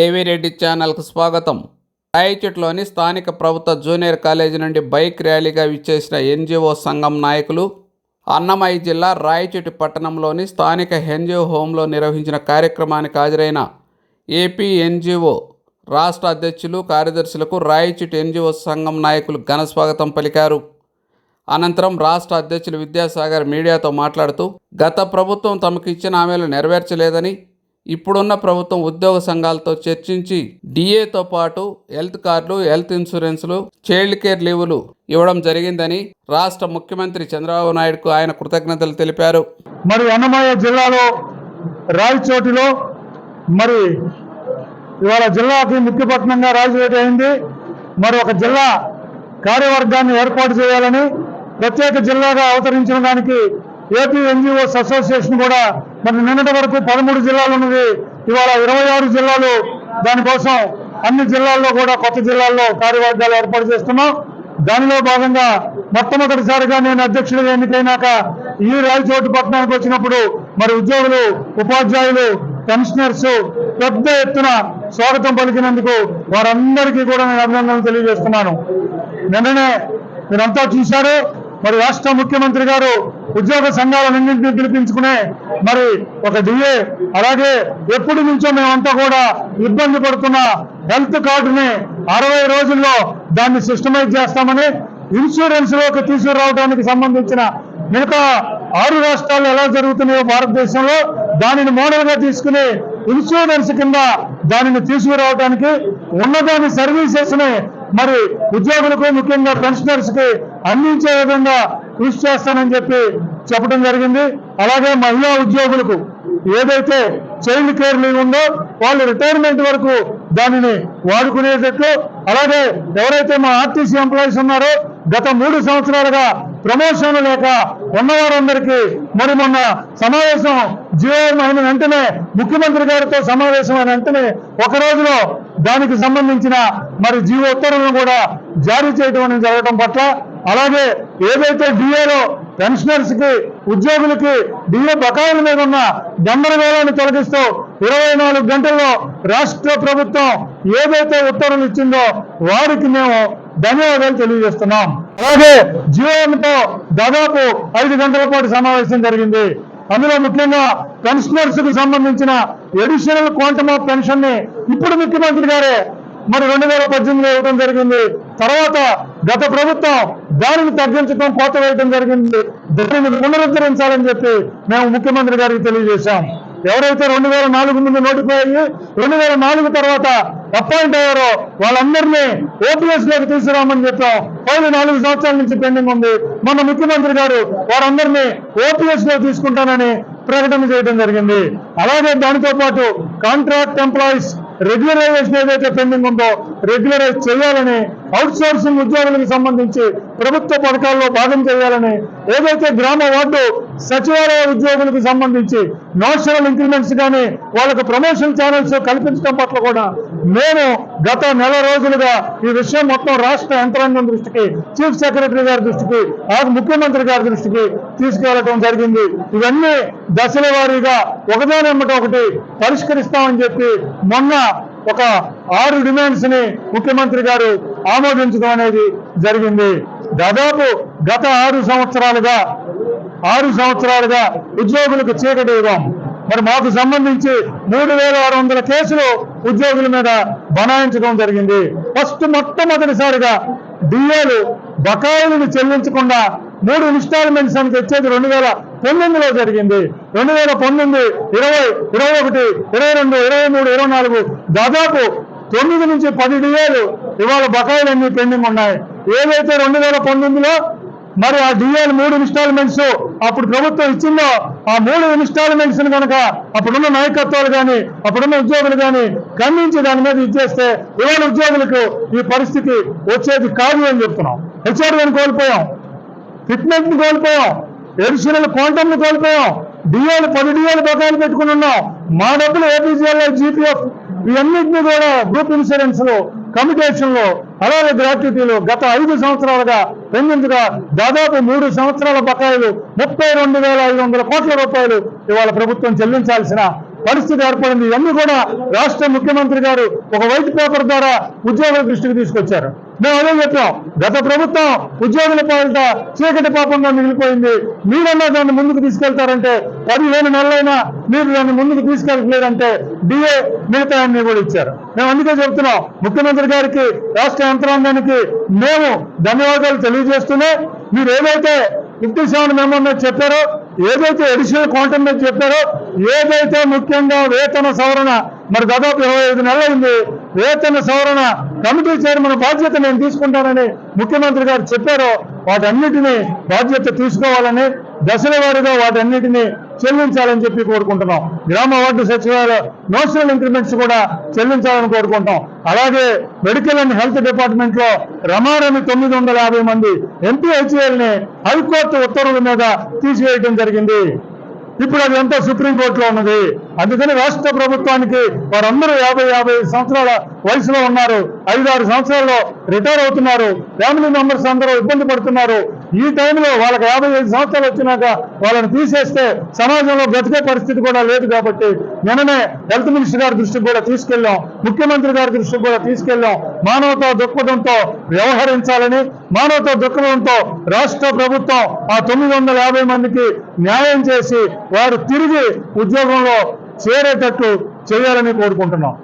ఏవి రెడ్డి ఛానల్కు స్వాగతం? రాయచెట్లోని స్థానిక ప్రభుత్వ జూనియర్ కాలేజీ నుండి బైక్ ర్యాలీగా విచ్చేసిన ఎన్జిఓ సంఘం నాయకులు అన్నమయ్య జిల్లా రాయచెట్టు పట్టణంలోని స్థానిక ఎన్జిఓ హోంలో నిర్వహించిన కార్యక్రమానికి హాజరైన ఏపీ ఎన్జిఓ రాష్ట్ర అధ్యక్షులు కార్యదర్శులకు రాయచెట్టు ఎన్జిఓ సంఘం నాయకులు ఘన స్వాగతం పలికారు. అనంతరం రాష్ట్ర అధ్యక్షులు విద్యాసాగర్ మీడియాతో మాట్లాడుతూ గత ప్రభుత్వం తమకు ఇచ్చిన హామీలు నెరవేర్చలేదని ఇప్పుడున్న ప్రభుత్వం ఉద్యోగ సంఘాలతో చర్చించి డిఏతో పాటు హెల్త్ కార్డులు హెల్త్ ఇన్సూరెన్స్లు చైల్డ్ కేర్ లీవులు ఇవ్వడం జరిగిందని రాష్ట్ర ముఖ్యమంత్రి చంద్రబాబు నాయుడుకు ఆయన కృతజ్ఞతలు తెలిపారు. మరి అన్నమయ్య జిల్లాలో రాయచోటిలో మరి ఇవాళ జిల్లాకి ముఖ్యపట్నంగా రాయచోటి అయింది. మరి ఒక జిల్లా కార్యవర్గాన్ని ఏర్పాటు చేయాలని ప్రత్యేక జిల్లాగా అవతరించిన దానికి ఏపీ ఎన్జిఓస్ అసోసియేషన్ కూడా మరి నిన్నటి వరకు పదమూడు జిల్లాలు ఉన్నది ఇవాళ ఇరవై ఆరు జిల్లాలు దానికోసం అన్ని జిల్లాల్లో కూడా కొత్త జిల్లాల్లో కార్యవర్గాలు ఏర్పాటు చేస్తున్నాం. దానిలో భాగంగా మొట్టమొదటిసారిగా నేను అధ్యక్షుడిగా ఎన్నికైనాక ఈ రాయచోటు పట్టణానికి వచ్చినప్పుడు మరి ఉద్యోగులు ఉపాధ్యాయులు పెన్షనర్స్ పెద్ద ఎత్తున స్వాగతం పలికినందుకు వారందరికీ కూడా నేను అభినందనలు తెలియజేస్తున్నాను. నిన్ననే మీరంతా చూశారు. మరి రాష్ట్ర ముఖ్యమంత్రి గారు ఉద్యోగ సంఘాలన్నింటినీ పిలిపించుకునే మరి ఒక డిఏ అలాగే ఎప్పటి నుంచో మేమంతా కూడా ఇబ్బంది పడుతున్న హెల్త్ కార్డుని అరవై రోజుల్లో దాన్ని సిస్టమైజ్ చేస్తామని ఇన్సూరెన్స్లోకి తీసుకురావడానికి సంబంధించిన మిగతా ఆరు రాష్ట్రాలు ఎలా జరుగుతున్నాయో భారతదేశంలో దానిని మోడల్గా తీసుకుని ఇన్సూరెన్స్ కింద దానిని తీసుకురావడానికి ఉన్నదాని సర్వీసెస్ని మరి ఉద్యోగులకు ముఖ్యంగా పెన్షనర్స్కి అందించే విధంగా కృషి చేస్తానని చెప్పి చెప్పడం జరిగింది. అలాగే మహిళా ఉద్యోగులకు ఏదైతే చైల్డ్ కేర్ లీవ్ ఉందో వాళ్ళు రిటైర్మెంట్ వరకు దానిని వాడుకునేటట్లు అలాగే ఎవరైతే మా ఆర్టీసీ ఎంప్లాయీస్ ఉన్నారో గత మూడు సంవత్సరాలుగా ప్రమోషన్ లేక ఉన్నవారందరికీ మరి మొన్న సమావేశం జియో అయిన వెంటనే ముఖ్యమంత్రి గారితో సమావేశం అయిన వెంటనే ఒక రోజులో దానికి సంబంధించిన మరి జీవో ఉత్తర్వులను కూడా జారీ చేయడం అనేది జరగడం పట్ల అలాగే ఏదైతే డిఏలో పెన్షనర్స్కి ఉద్యోగులకి డిఏ బకాయిల మీద ఉన్న గందరగోళాన్ని తొలగిస్తూ ఇరవై నాలుగు గంటల్లో రాష్ట్ర ప్రభుత్వం ఏదైతే ఉత్తర్వులు ఇచ్చిందో వారికి మేము ధన్యవాదాలు తెలియజేస్తున్నాం. అలాగే జియోతో దాదాపు ఐదు గంటల పాటు సమావేశం జరిగింది. అందులో ముఖ్యంగా పెన్షనర్స్కు సంబంధించిన ఎడిషనల్ క్వాంటమ్ ఆఫ్ పెన్షన్ని ఇప్పుడు ముఖ్యమంత్రి గారే మరి రెండు వేల పద్దెనిమిది ఇవ్వడం జరిగింది. తర్వాత గత ప్రభుత్వం దానిని తగ్గించడం కోత వేయడం జరిగింది. దానిని పునరుద్ధరించాలని చెప్పి మేము ముఖ్యమంత్రి గారికి తెలియజేశాం. ఎవరైతే రెండు వేల నాలుగు ముందు నోటిఫై అయ్యి రెండు వేల నాలుగు తర్వాత అపాయింట్ అయ్యారో వాళ్ళందరినీ ఓపీఎస్లోకి తీసుకురామని చెప్పాం. పైన నాలుగు సంవత్సరాల నుంచి పెండింగ్ ఉంది. మన ముఖ్యమంత్రి గారు వారందరినీ ఓపీఎస్లో తీసుకుంటానని ప్రకటన చేయడం జరిగింది. అలాగే దానితో పాటు కాంట్రాక్ట్ ఎంప్లాయీస్ రెగ్యులరైజేషన్ ఏదైతే పెండింగ్ ఉందో రెగ్యులరైజ్ చేయాలని అవుట్ సోర్సింగ్ ఉద్యోగులకు సంబంధించి ప్రభుత్వ పథకాల్లో భాగం చేయాలని ఏదైతే గ్రామ వార్డు సచివాలయ ఉద్యోగులకు సంబంధించి నోషనల్ ఇంక్రిమెంట్స్ కానీ వాళ్ళకు ప్రమోషన్ ఛానల్స్ కల్పించడం పట్ల కూడా మేము గత నెల రోజులుగా ఈ విషయం మొత్తం రాష్ట్ర యంత్రాంగం దృష్టికి చీఫ్ సెక్రటరీ గారి దృష్టికి ఆ ముఖ్యమంత్రి గారి దృష్టికి తీసుకెళ్ళడం జరిగింది. ఇవన్నీ దశల వారీగా ఒకదాని ఒకటి పరిష్కరిస్తామని చెప్పి మొన్న ఒక ఆరు డిమాండ్స్ని ముఖ్యమంత్రి గారు ఆమోదించడం అనేది జరిగింది. దాదాపు గత ఆరు సంవత్సరాలుగా ఆరు సంవత్సరాలుగా ఉద్యోగులకు చీకటి ఇవ్వం మరి మాకు సంబంధించి మూడు వేల ఆరు వందల కేసులు ఉద్యోగుల మీద బనాయించడం జరిగింది. ఫస్ట్ మొట్టమొదటిసారిగా డిఏలు బకాయిలను చెల్లించకుండా మూడు ఇన్స్టాల్మెంట్స్ అని తెచ్చేది రెండు వేల పంతొమ్మిదిలో జరిగింది. రెండు వేల పంతొమ్మిది ఇరవై ఇరవై ఒకటి ఇరవై రెండు ఇరవై మూడు ఇరవై నాలుగు దాదాపు తొమ్మిది నుంచి పది డిఏలు ఇవాళ బకాయిలన్నీ పెండింగ్ ఉన్నాయి. ఏదైతే రెండు వేల పంతొమ్మిదిలో మరి ఆ డిఏలు మూడు ఇన్స్టాల్మెంట్స్ అప్పుడు ప్రభుత్వం ఇచ్చిందో ఆ మూడు ఇన్స్టాల్మెంట్స్ కనుక అప్పుడున్న నాయకత్వాలు కానీ అప్పుడున్న ఉద్యోగులు కానీ ఖండించి దాని మీద ఇచ్చేస్తే ఇవాళ ఉద్యోగులకు ఈ పరిస్థితి వచ్చేది కాదు అని చెప్తున్నాం. హెచ్ఆర్ని కోల్పోయాం. ఫిట్నెస్ కోల్పోయాం. ఎడిషనల్ క్వాంటమ్ కోల్పోయాం. డిఏలు పది డిఏలు బకాయిలు పెట్టుకుని ఉన్నాం. మా డబ్బులు ఏపీజీఎల్ఐ జీపీఎఫ్ ఇవన్నింటినీ కూడా గ్రూప్ ఇన్సూరెన్స్లో కమ్యూనికేషన్లో అలాగే గ్రాట్యుటీలు గత ఐదు సంవత్సరాలుగా పెండింగ్గా దాదాపు మూడు సంవత్సరాల బకాయిలు ముప్పై రెండు వేల ఐదు వందల కోట్ల రూపాయలు ఇవాళ ప్రభుత్వం చెల్లించాల్సిన పరిస్థితి ఏర్పడింది. ఇవన్నీ కూడా రాష్ట్ర ముఖ్యమంత్రి గారు ఒక వైట్ పేపర్ ద్వారా ఉద్యోగుల దృష్టికి తీసుకొచ్చారు. మేము అదే చెప్పాం. గత ప్రభుత్వం ఉద్యోగుల పాలిట చీకటి పాపంగా మిగిలిపోయింది. మీరన్నా దాన్ని ముందుకు తీసుకెళ్తారంటే పదిహేను నెలలైనా మీరు దాన్ని ముందుకు తీసుకెళ్ళలేదంటే డిఏ మిగతా అన్ని కూడా ఇచ్చారు. మేము అందుకే చెప్తున్నాం. ముఖ్యమంత్రి గారికి రాష్ట్ర యంత్రాంగానికి మేము ధన్యవాదాలు తెలియజేస్తూనే మీరు ఏదైతే ఫిఫ్టీ సెవెన్ మెమో చెప్పారో ఏదైతే అడిషనల్ క్వాంటమ్ మీద చెప్పారో ఏదైతే ముఖ్యంగా వేతన సవరణ మరి దాదాపు ఇరవై ఐదు నెలలైంది వేతన సవరణ కమిటీ చైర్మన్ బాధ్యత నేను తీసుకుంటానని ముఖ్యమంత్రి గారు చెప్పారో వాటన్నిటినీ బాధ్యత తీసుకోవాలని దశల వారిగా వాటన్నిటినీ చెల్లించాలని చెప్పి కోరుకుంటున్నాం. గ్రామ వార్డు సచివాలయ నోషనల్ ఇంక్రిమెంట్స్ కూడా చెల్లించాలని కోరుకుంటాం అలాగే మెడికల్ అండ్ హెల్త్ డిపార్ట్మెంట్లో రమారమి తొమ్మిది వందల యాభై మంది ఎంపీహెచ్ఏల్ని హైకోర్టు ఉత్తర్వుల మీద తీసివేయడం జరిగింది. ఇప్పుడు అది ఎంతో సుప్రీంకోర్టులో ఉన్నది. అందుకని రాష్ట్ర ప్రభుత్వానికి వారందరూ యాభై యాభై ఐదు సంవత్సరాల వయసులో ఉన్నారు. ఐదారు సంవత్సరాల్లో రిటైర్ అవుతున్నారు. ఫ్యామిలీ మెంబర్స్ అందరూ ఇబ్బంది పడుతున్నారు. ఈ టైంలో వాళ్ళకి యాభై ఐదు సంవత్సరాలు వచ్చినాక వాళ్ళని తీసేస్తే సమాజంలో బ్రతికే పరిస్థితి కూడా లేదు కాబట్టి నిన్ననే హెల్త్ మినిస్టర్ గారి దృష్టికి కూడా తీసుకెళ్ళాం. ముఖ్యమంత్రి గారి దృష్టికి కూడా తీసుకెళ్ళాం. మానవతా దృక్పథంతో వ్యవహరించాలని మానవతా దృక్పథంతో రాష్ట్ర ప్రభుత్వం ఆ తొమ్మిది వందల యాభై మందికి న్యాయం చేసి వారు తిరిగి ఉద్యోగంలో చేరేటట్టు చేయాలని కోరుకుంటున్నాం.